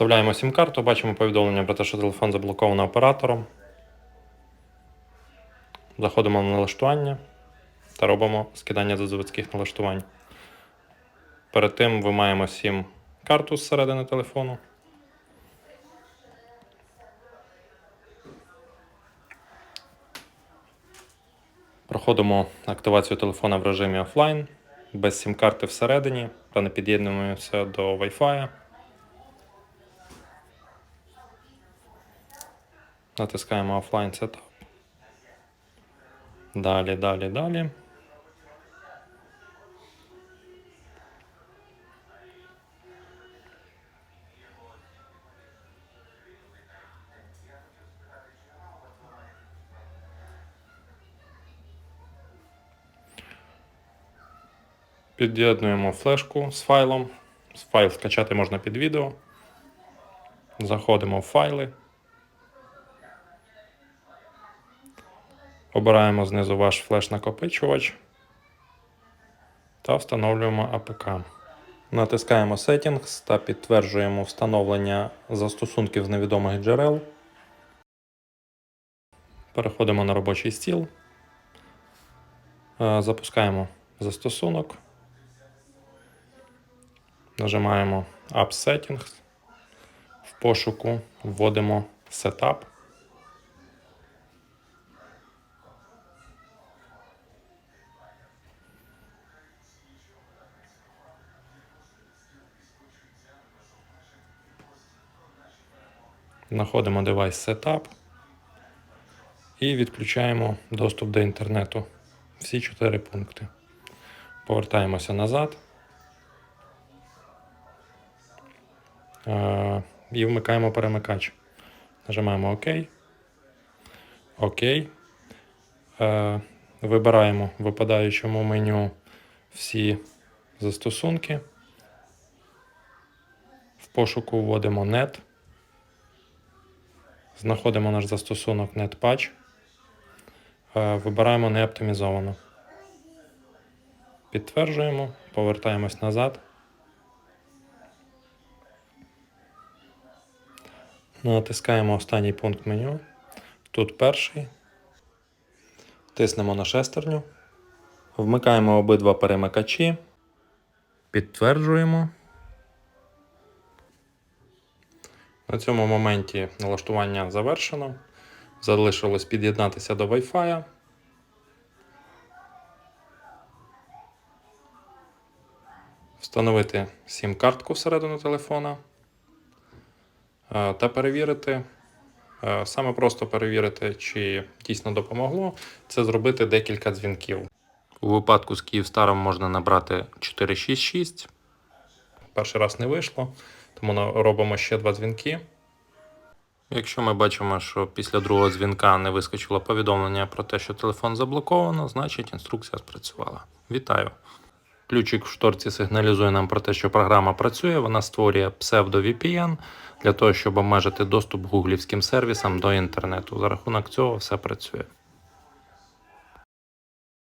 Вставляємо сім-карту, бачимо повідомлення про те, що телефон заблоковано оператором. Заходимо на налаштування та робимо скидання до заводських налаштувань. Перед тим вимаємо сім карту з середини телефону. Проходимо активацію телефона в режимі офлайн, без сім-карти всередині та не під'єднуємося до Wi-Fi. Натискаємо офлайн Setup. Далі, далі, далі. Під'єднуємо флешку з файлом. Файл скачати можна під відео. Заходимо в файли. Обираємо знизу ваш флеш-накопичувач та встановлюємо АПК. Натискаємо Settings та підтверджуємо встановлення застосунків з невідомих джерел. Переходимо на робочий стіл. Е, Запускаємо застосунок. Нажимаємо App Settings. В пошуку вводимо Setup. Знаходимо девайс Setup і відключаємо доступ до інтернету. Всі чотири пункти. Повертаємося назад. Е, І вмикаємо перемикач. Нажимаємо ОК. ОК. Е, Вибираємо в випадаючому меню всі застосунки. В пошуку вводимо NET. Знаходимо наш застосунок NetPatch. Е, Вибираємо неоптимізовано. Підтверджуємо, повертаємось назад. Натискаємо останній пункт меню. Тут перший. Тиснемо на шестерню. Вмикаємо обидва перемикачі. Підтверджуємо. На цьому моменті налаштування завершено. Залишилось під'єднатися до Wi-Fi. Встановити сім-картку всередину телефона е, та перевірити. е, Саме просто перевірити, чи дійсно допомогло, це зробити декілька дзвінків. У випадку з Київстаром можна набрати 466. Перший раз не вийшло, тому робимо ще два дзвінки. Якщо ми бачимо, що після другого дзвінка не вискочило повідомлення про те, що телефон заблоковано, значить інструкція спрацювала. Вітаю! Ключик в шторці сигналізує нам про те, що програма працює. Вона створює псевдо-VPN для того, щоб обмежити доступ гуглівським сервісам до інтернету. За рахунок цього все працює.